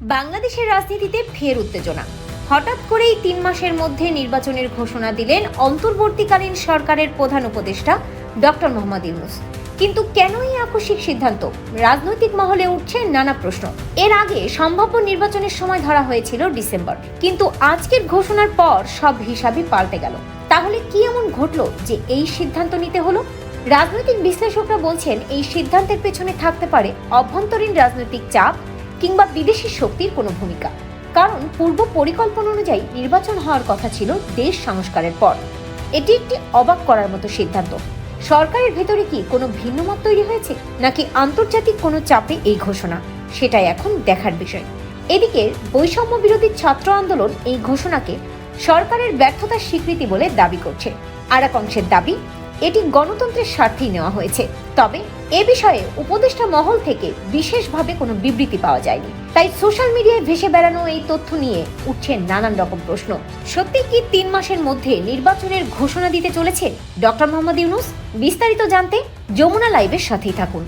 বাংলাদেশের রাজনীতিতে ফের উত্তেজনা। হঠাৎ করেই তিন মাসের মধ্যে নির্বাচনের ঘোষণা দিলেন অন্তর্বর্তীকালীন সরকারের প্রধান উপদেষ্টা ডক্টর মোহাম্মদ ইউনুস। কিন্তু কেন এই আকস্মিক সিদ্ধান্ত? রাজনৈতিক মহলে উঠছে নানা প্রশ্ন। এর আগে সম্ভাব্য নির্বাচনের সময় ধরা হয়েছিল ডিসেম্বর। কিন্তু আজকের ঘোষণার পর সব হিসাবই পাল্টে গেল। তাহলে কি এমন ঘটলো যে এই সিদ্ধান্ত নিতে হলো? রাজনৈতিক বিশ্লেষকরা বলছেন এই সিদ্ধান্তের পেছনে থাকতে পারে অভ্যন্তরীণ রাজনৈতিক চাপ কিংবা বিদেশি শক্তির কোনো ভূমিকা। কারণ পূর্ব পরিকল্পনা অনুযায়ী নির্বাচন হওয়ার কথা ছিল দেশ সংস্কারের পর। এটি একটি অবাক করার মতো সিদ্ধান্ত। সরকারের ভেতরে কি কোনো ভিন্ন মত তৈরি হয়েছে, নাকি আন্তর্জাতিক কোনো চাপে এই ঘোষণা? সেটাই এখন দেখার বিষয়। এদিকে বৈষম্য বিরোধী ছাত্র আন্দোলন এই ঘোষণাকে সরকারের ব্যর্থতার স্বীকৃতি বলে দাবি করছে। আর এক অংশের দাবি এটি গণতন্ত্রের স্বার্থেই নেওয়া হয়েছে। তবে এ বিষয়ে উপদেষ্টা মহল থেকে বিশেষভাবে কোনো বিবৃতি পাওয়া যায়নি। তাই সোশ্যাল মিডিয়ায় ভেসে বেড়ানো এই তথ্য নিয়ে উঠছে নানান রকম প্রশ্ন। সত্যি কি তিন মাসের মধ্যে নির্বাচনের ঘোষণা দিতে চলেছে? ডক্টর মোহাম্মদ ইউনুস, বিস্তারিত জানতে যমুনা লাইভের সাথেই থাকুন।